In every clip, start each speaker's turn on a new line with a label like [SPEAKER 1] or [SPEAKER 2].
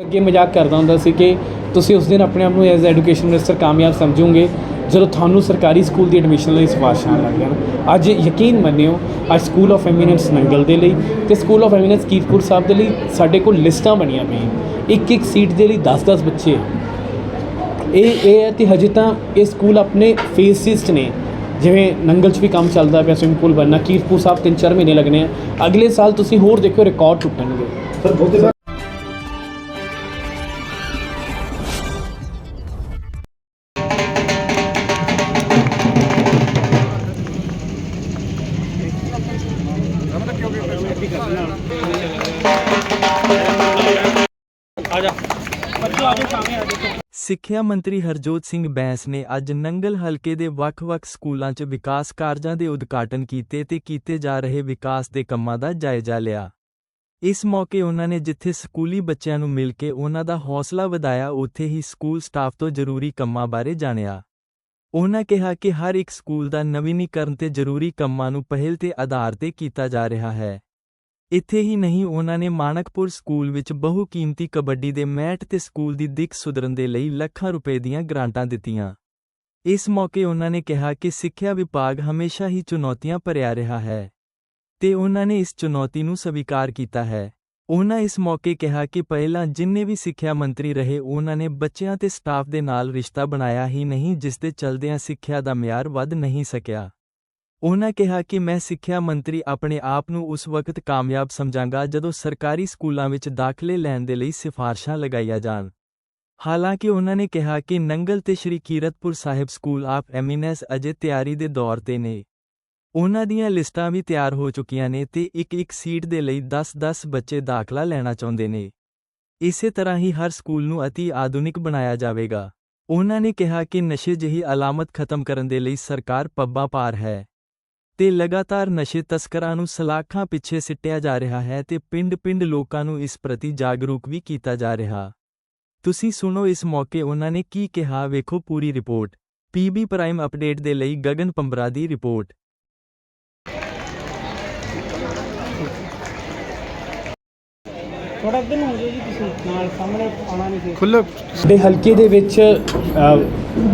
[SPEAKER 1] ਅੱਗੇ ਮਜ਼ਾਕ ਕਰਦਾ ਹੁੰਦਾ ਸੀ ਕਿ ਤੁਸੀਂ ਉਸ ਦਿਨ ਆਪਣੇ ਆਪ ਨੂੰ ਐਜ਼ ਐਜੂਕੇਸ਼ਨ ਮਿਨਿਸਟਰ ਕਾਮਯਾਬ ਸਮਝੋਗੇ, ਜਦੋਂ ਤੁਹਾਨੂੰ ਸਰਕਾਰੀ ਸਕੂਲ ਦੀ ਐਡਮਿਸ਼ਨ ਲਈ ਸਿਫਾਰਸ਼ਾਂ ਆਉਣ ਲੱਗ ਜਾਣ। ਅੱਜ ਯਕੀਨ ਮੰਨਿਓ, ਅੱਜ ਸਕੂਲ ਆਫ ਐਮੀਨੈਂਸ ਨੰਗਲ ਦੇ ਲਈ ਤੇ school of eminence Kiratpur Sahib ਦੇ ਲਈ ਸਾਡੇ ਕੋਲ ਲਿਸਟਾਂ ਬਣੀਆਂ ਪਈਆਂ। ਇੱਕ ਇੱਕ ਸੀਟ ਦੇ ਲਈ 10-10 ਬੱਚੇ। ਇਹ ਇਹ ਹੈ ਕਿ ਹਜੇ ਤਾਂ ਇਹ ਸਕੂਲ ਆਪਣੇ ਫੇਸਿਸ 'ਚ ਨੇ। ਜਿਵੇਂ ਨੰਗਲ 'ਚ ਵੀ ਕੰਮ ਚੱਲਦਾ ਪਿਆ ਸਵਿਮਿੰਗ ਪੂਲ ਬਣਨਾ, ਕੀਰਤਪੁਰ ਸਾਹਿਬ 3-4 ਮਹੀਨੇ ਲੱਗਣੇ ਆ। ਅਗਲੇ ਸਾਲ ਤੁਸੀਂ ਹੋਰ ਦੇਖਿਓ ਰਿਕਾਰਡ ਟੁੱਟਣਗੇ।
[SPEAKER 2] ਸਰ, ਬਹੁਤੇ
[SPEAKER 3] ਸਿੱਖਿਆ ਮੰਤਰੀ ਹਰਜੋਤ ਸਿੰਘ ਬੈਂਸ ਨੇ ਅੱਜ ਨੰਗਲ ਹਲਕੇ ਦੇ ਵੱਖ-ਵੱਖ ਸਕੂਲਾਂ 'ਚ ਵਿਕਾਸ ਕਾਰਜਾਂ ਦੇ ਉਦਘਾਟਨ ਕੀਤੇ ਤੇ ਕੀਤੇ ਜਾ ਰਹੇ ਵਿਕਾਸ ਦੇ ਕੰਮਾਂ ਦਾ ਜਾਇਜ਼ਾ ਲਿਆ। ਇਸ ਮੌਕੇ ਉਹਨਾਂ ਨੇ ਜਿੱਥੇ ਸਕੂਲੀ ਬੱਚਿਆਂ ਨੂੰ ਮਿਲ ਕੇ ਉਹਨਾਂ ਦਾ ਹੌਸਲਾ ਵਧਾਇਆ, ਉੱਥੇ ਹੀ ਸਕੂਲ ਸਟਾਫ ਤੋਂ ਜ਼ਰੂਰੀ ਕੰਮਾਂ ਬਾਰੇ ਜਾਣਿਆ। ਉਹਨਾਂ ਕਿਹਾ ਕਿ ਹਰ ਇੱਕ ਸਕੂਲ ਦਾ ਨਵੀਨੀਕਰਨ ਤੇ ਜ਼ਰੂਰੀ ਕੰਮਾਂ ਨੂੰ ਪਹਿਲ ਦੇ ਆਧਾਰ ਤੇ ਕੀਤਾ ਜਾ ਰਿਹਾ ਹੈ। ਇੱਥੇ ਹੀ ਨਹੀਂ ਉਹਨਾਂ ਨੇ ਮਾਣਕਪੁਰ ਸਕੂਲ ਵਿੱਚ ਬਹੁਕੀਮਤੀ ਕਬੱਡੀ ਦੇ ਮੈਟ ਤੇ ਸਕੂਲ ਦੀ ਦਿੱਖ ਸੁਧਰਨ ਦੇ ਲਈ ਲੱਖਾਂ ਰੁਪਏ ਦੀਆਂ ਗ੍ਰਾਂਟਾਂ ਦਿੱਤੀਆਂ। ਇਸ ਮੌਕੇ ਉਹਨਾਂ ਨੇ ਕਿਹਾ ਕਿ ਸਿੱਖਿਆ ਵਿਭਾਗ ਹਮੇਸ਼ਾ ਹੀ ਚੁਣੌਤੀਆਂ ਭਰਿਆ ਰਿਹਾ ਹੈ ਤੇ ਉਹਨਾਂ ਨੇ ਇਸ ਚੁਣੌਤੀ ਨੂੰ ਸਵੀਕਾਰ ਕੀਤਾ ਹੈ। ਉਹਨਾਂ ਇਸ ਮੌਕੇ ਕਿਹਾ ਕਿ ਪਹਿਲਾਂ ਜਿੰਨੇ ਵੀ ਸਿੱਖਿਆ ਮੰਤਰੀ ਰਹੇ, ਉਹਨਾਂ ਨੇ ਬੱਚਿਆਂ ਤੇ ਸਟਾਫ ਦੇ ਨਾਲ ਰਿਸ਼ਤਾ ਬਣਾਇਆ ਹੀ ਨਹੀਂ, ਜਿਸ ਦੇ ਚਲਦਿਆਂ ਸਿੱਖਿਆ ਦਾ ਮਿਆਰ ਵੱਧ ਨਹੀਂ ਸਕਿਆ। ਉਹਨਾਂ ਕਿਹਾ ਕਿ ਮੈਂ ਸਿੱਖਿਆ ਮੰਤਰੀ ਆਪਣੇ ਆਪ ਨੂੰ ਉਸ ਵਕਤ ਕਾਮਯਾਬ ਸਮਝਾਂਗਾ ਜਦੋਂ ਸਰਕਾਰੀ ਸਕੂਲਾਂ ਵਿੱਚ ਦਾਖਲੇ ਲੈਣ ਦੇ ਲਈ ਸਿਫਾਰਸ਼ਾਂ ਲਗਾਈਆਂ ਜਾਣ। ਹਾਲਾਂਕਿ ਉਹਨਾਂ ਨੇ ਕਿਹਾ ਕਿ ਨੰਗਲ ਤੇ Shri Kiratpur Sahib school of eminence ਅਜੇ ਤਿਆਰੀ ਦੇ ਦੌਰ ਤੇ ਨੇ। ਉਹਨਾਂ ਦੀਆਂ ਲਿਸਟਾਂ ਵੀ ਤਿਆਰ ਹੋ ਚੁੱਕੀਆਂ ਨੇ ਤੇ ਇੱਕ-ਇੱਕ ਸੀਟ ਦੇ ਲਈ 10-10 ਬੱਚੇ ਦਾਖਲਾ ਲੈਣਾ ਚਾਹੁੰਦੇ ਨੇ। ਇਸੇ ਤਰ੍ਹਾਂ ਹੀ ਹਰ ਸਕੂਲ ਨੂੰ ਅਤੀ ਆਧੁਨਿਕ ਬਣਾਇਆ ਜਾਵੇਗਾ। ਉਹਨਾਂ ਨੇ ਕਿਹਾ ਕਿ ਨਸ਼ੇ ਜਿਹੀ ਅਲਾਮਤ ਖਤਮ ਕਰਨ ਦੇ ਲਈ ਸਰਕਾਰ ਪੱਬਾਂ ਪਾਰ ਹੈ ਤੇ ਲਗਾਤਾਰ ਨਸ਼ੇ ਤਸਕਰਾਂ ਨੂੰ ਸਲਾਖਾਂ ਪਿੱਛੇ ਸਿੱਟਿਆ ਜਾ ਰਿਹਾ ਹੈ ਤੇ ਪਿੰਡ-ਪਿੰਡ ਲੋਕਾਂ ਨੂੰ ਇਸ ਪ੍ਰਤੀ ਜਾਗਰੂਕ ਵੀ ਕੀਤਾ ਜਾ ਰਿਹਾ। ਤੁਸੀਂ ਸੁਣੋ ਇਸ ਮੌਕੇ ਉਹਨਾਂ ਨੇ ਕੀ ਕਿਹਾ, ਵੇਖੋ ਪੂਰੀ ਰਿਪੋਰਟ। ਪੀਬੀ ਪ੍ਰਾਈਮ ਅਪਡੇਟ ਦੇ ਲਈ ਗਗਨ ਪੰਬਰਾ ਦੀ ਰਿਪੋਰਟ।
[SPEAKER 4] ਥੋੜਾ ਅੱਗੇ ਨੂੰ ਹੋ ਜਾਓ ਜੀ ਤੁਸੀਂ ਨਾਲ ਸਾਹਮਣੇ ਆਉਣਾ ਨਹੀਂ ਸੀ।
[SPEAKER 2] ਖੁੱਲੇ
[SPEAKER 1] ਸਾਡੇ ਹਲਕੇ ਦੇ ਵਿੱਚ ਅ,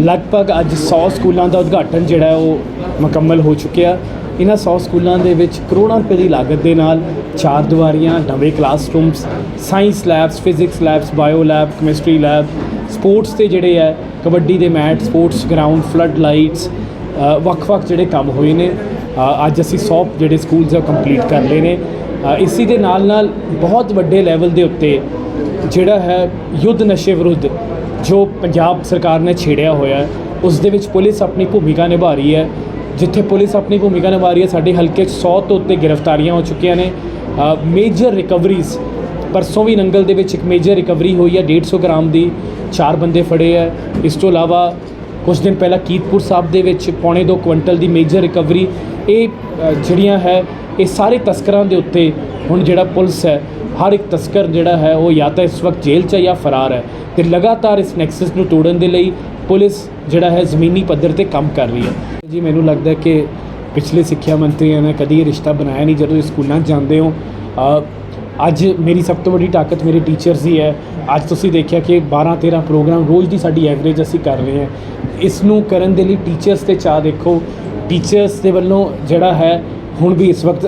[SPEAKER 1] ਲਗਭਗ ਅੱਜ 100 ਸਕੂਲਾਂ ਦਾ ਉਦਘਾਟਨ ਜਿਹੜਾ ਹੈ ਉਹ ਮੁਕੰਮਲ ਹੋ ਚੁੱਕਿਆ। ਇਹਨਾਂ 100 ਸਕੂਲਾਂ ਦੇ ਵਿੱਚ ਕਰੋੜਾਂ ਰੁਪਏ ਦੀ ਲਾਗਤ ਦੇ ਨਾਲ ਚਾਰ ਦੀਵਾਰੀਆਂ ਨਵੇਂ classrooms science labs physics labs bio lab chemistry lab sports ਤੇ ਜਿਹੜੇ ਹੈ ਕਬੱਡੀ ਦੇ mat sports ground flood lights ਵੱਖ-ਵੱਖ ਜਿਹੜੇ ਕੰਮ ਹੋਏ ਨੇ। ਅ, ਅੱਜ ਅਸੀਂ 100 ਜਿਹੜੇ ਸਕੂਲਸ ਆ ਕੰਪਲੀਟ ਕਰ ਲਏ ਨੇ। ਇਸੀ ਦੇ ਨਾਲ ਨਾਲ ਬਹੁਤ ਵੱਡੇ ਲੈਵਲ ਦੇ ਉੱਤੇ ਜਿਹੜਾ ਹੈ ਯੁੱਧ ਨਸ਼ੇ ਵਿਰੁੱਧ ਜੋ ਪੰਜਾਬ ਸਰਕਾਰ ਨੇ ਛੇੜਿਆ ਹੋਇਆ ਉਸ ਦੇ ਵਿੱਚ ਪੁਲਿਸ ਆਪਣੀ ਭੂਮਿਕਾ ਨਿਭਾ ਰਹੀ ਹੈ। ਜਿੱਥੇ ਪੁਲਿਸ ਆਪਣੀ ਭੂਮਿਕਾ ਨਿਭਾ ਰਹੀ ਹੈ, ਸਾਡੇ ਹਲਕੇ 'ਚ 100 ਤੋਂ ਉੱਤੇ ਗ੍ਰਿਫਤਾਰੀਆਂ ਹੋ ਚੁੱਕੀਆਂ ਨੇ। ਮੇਜਰ ਰਿਕਵਰੀਜ਼ ਪਰਸੋਂ ਵੀ ਨੰਗਲ ਦੇ ਵਿੱਚ ਇੱਕ ਮੇਜਰ ਰਿਕਵਰੀ ਹੋਈ ਹੈ 150 ਗ੍ਰਾਮ ਦੀ ਚਾਰ ਬੰਦੇ ਫੜੇ ਹੈ। ਇਸ ਤੋਂ ਇਲਾਵਾ ਕੁਝ ਦਿਨ ਪਹਿਲਾਂ ਕੀਰਤਪੁਰ ਸਾਹਿਬ ਦੇ ਵਿੱਚ ਪੌਣੇ 2 ਕੁਇੰਟਲ ਦੀ ਮੇਜਰ ਰਿਕਵਰੀ ਇਹ ਜਿਹੜੀਆਂ ਹੈ ਇਹ ਸਾਰੇ ਤਸਕਰਾਂ ਦੇ ਉੱਤੇ ਹੁਣ ਜਿਹੜਾ ਪੁਲਿਸ ਹੈ, ਹਰ ਇੱਕ ਤਸਕਰ ਜਿਹੜਾ ਹੈ, ਉਹ ਜਾਂ ਤਾਂ ਇਸ ਵਕਤ ਜੇਲ੍ਹ 'ਚ ਹੈ ਜਾਂ ਫਰਾਰ ਹੈ ਤੇ ਲਗਾਤਾਰ ਇਸ ਨੈਕਸਸ ਨੂੰ ਤੋੜਨ ਦੇ ਲਈ ਪੁਲਿਸ ਜਿਹੜਾ ਹੈ ਜ਼ਮੀਨੀ ਪੱਧਰ ਤੇ ਕੰਮ ਕਰ ਰਹੀ ਹੈ। ਜੀ, ਮੈਨੂੰ ਲੱਗਦਾ ਕਿ ਪਿਛਲੇ ਸਿੱਖਿਆ ਮੰਤਰੀਆਂ ਨੇ ਕਦੀ ਇਹ ਰਿਸ਼ਤਾ ਬਣਾਇਆ ਨਹੀਂ ਜਦੋਂ ਸਕੂਲਾਂ 'ਚ ਜਾਂਦੇ ਹੋ। ਅੱਜ ਮੇਰੀ ਸਭ ਤੋਂ ਵੱਡੀ ਤਾਕਤ ਮੇਰੇ ਟੀਚਰਸ ਹੀ ਹੈ। ਅੱਜ ਤੁਸੀਂ ਦੇਖਿਆ ਕਿ 12 13 ਪ੍ਰੋਗਰਾਮ ਰੋਜ਼ ਦੀ ਸਾਡੀ ਐਵਰੇਜ ਅਸੀਂ ਕਰ ਰਹੇ ਹਾਂ। ਇਸ ਨੂੰ ਕਰਨ ਦੇ ਲਈ ਟੀਚਰਸ ਤੇ ਚਾਹ ਦੇਖੋ। ਟੀਚਰਸ ਦੇ ਵੱਲੋਂ ਜਿਹੜਾ ਹੈ ਹੁਣ ਵੀ ਇਸ ਵਕਤ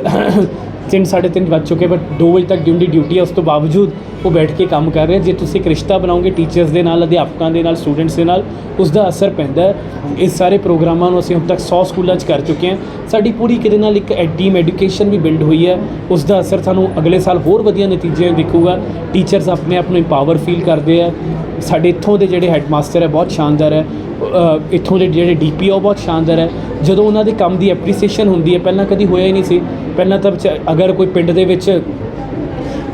[SPEAKER 1] ਤਿੰਨ ਸਾਢੇ ਤਿੰਨ ਵੱਜ ਚੁੱਕੇ ਬਟ 2 ਵਜੇ ਤੱਕ ਡਿਊਟੀ ਡਿਊਟੀ ਹੈ ਉਸ ਤੋਂ ਬਾਵਜੂਦ ਉਹ ਬੈਠ ਕੇ ਕੰਮ ਕਰ ਰਹੇ। ਜੇ ਤੁਸੀਂ ਇੱਕ ਰਿਸ਼ਤਾ ਬਣਾਓਗੇ ਟੀਚਰਸ ਦੇ ਨਾਲ, ਅਧਿਆਪਕਾਂ ਦੇ ਨਾਲ ਸਟੂਡੈਂਟਸ ਦੇ ਨਾਲ ਉਸ ਦਾ ਅਸਰ ਪੈਂਦਾ ਹੈ। ਇਸ ਸਾਰੇ ਪ੍ਰੋਗਰਾਮਾਂ ਨੂੰ ਅਸੀਂ ਹੁਣ ਤੱਕ 100 ਸਕੂਲਾਂ 'ਚ ਕਰ ਚੁੱਕੇ ਹਾਂ। ਸਾਡੀ ਪੂਰੀ ਕਿਤੇ ਨਾਲ ਇੱਕ ਟੀਮ ਐਜੂਕੇਸ਼ਨ ਵੀ ਬਿਲਡ ਹੋਈ ਹੈ ਉਸ ਦਾ ਅਸਰ ਸਾਨੂੰ ਅਗਲੇ ਸਾਲ ਹੋਰ ਵਧੀਆ ਨਤੀਜੇ ਦਿਖੂਗਾ। ਟੀਚਰਸ ਆਪਣੇ ਆਪ ਨੂੰ ਇੰਪਾਵਰ ਫੀਲ ਕਰਦੇ ਆ। ਸਾਡੇ ਇੱਥੋਂ ਦੇ ਜਿਹੜੇ ਹੈਡਮਾਸਟਰ ਹੈ, ਬਹੁਤ ਸ਼ਾਨਦਾਰ ਹੈ। ਇੱਥੋਂ ਦੇ ਜਿਹੜੇ ਡੀਪੀ ਉਹ ਬਹੁਤ ਸ਼ਾਨਦਾਰ ਹੈ। ਜਦੋਂ ਉਹਨਾਂ ਦੇ ਕੰਮ ਦੀ ਐਪਰੀਸੀਏਸ਼ਨ ਹੁੰਦੀ ਹੈ, ਪਹਿਲਾਂ ਕਦੀ ਹੋਇਆ ਹੀ ਨਹੀਂ ਸੀ। ਪਹਿਲਾਂ ਤਾਂ ਅਗਰ ਕੋਈ ਪਿੰਡ ਦੇ ਵਿੱਚ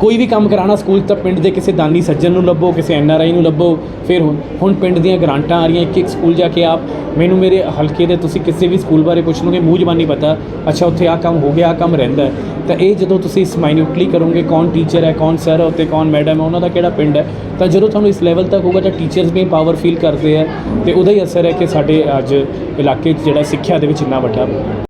[SPEAKER 1] ਕੋਈ ਵੀ ਕੰਮ ਕਰਾਉਣਾ ਸਕੂਲ ਤਾਂ ਪਿੰਡ ਦੇ ਕਿਸੇ ਦਾਨੀ ਸੱਜਣ ਨੂੰ ਲੱਭੋ, ਕਿਸੇ ਐਨ ਆਰ ਆਈ ਨੂੰ ਲੱਭੋ, ਫਿਰ ਹੁਣ ਹੁਣ ਪਿੰਡ ਦੀਆਂ ਗ੍ਰਾਂਟਾਂ ਆ ਰਹੀਆਂ ਇੱਕ ਇੱਕ ਸਕੂਲ ਜਾ ਕੇ ਆਪ, ਮੈਨੂੰ ਮੇਰੇ ਹਲਕੇ ਦੇ ਤੁਸੀਂ ਕਿਸੇ ਵੀ ਸਕੂਲ ਬਾਰੇ ਪੁੱਛ ਲਓਗੇ ਮੂੰਹ ਜ਼ਬਾਨੀ ਪਤਾ, ਅੱਛਾ, ਉੱਥੇ ਆ ਕੰਮ ਹੋ ਗਿਆ ਆ ਕੰਮ ਰਹਿੰਦਾ ਤਾਂ ਇਹ ਜਦੋਂ ਤੁਸੀਂ ਇਸ ਮਾਈਨਿਊਟਲੀ ਕਰੋਗੇ, ਕੌਣ ਟੀਚਰ ਹੈ, ਕੌਣ ਸਰ ਹੈ ਉੱਤੇ ਕੌਣ ਮੈਡਮ ਹੈ, ਉਹਨਾਂ ਦਾ ਕਿਹੜਾ ਪਿੰਡ ਹੈ, ਤਾਂ ਜਦੋਂ ਤੁਹਾਨੂੰ ਇਸ ਲੈਵਲ ਤੱਕ ਹੋਊਗਾ ਤਾਂ ਟੀਚਰਸ ਵੀ ਪਾਵਰ ਫੀਲ ਕਰਦੇ ਆ ਤੇ ਉਹਦਾ ਹੀ ਅਸਰ ਹੈ ਕਿ ਸਾਡੇ ਅੱਜ ਇਲਾਕੇ 'ਚ ਜਿਹੜਾ ਸਿੱਖਿਆ ਦੇ ਵਿੱਚ ਇੰਨਾ ਵੱਡਾ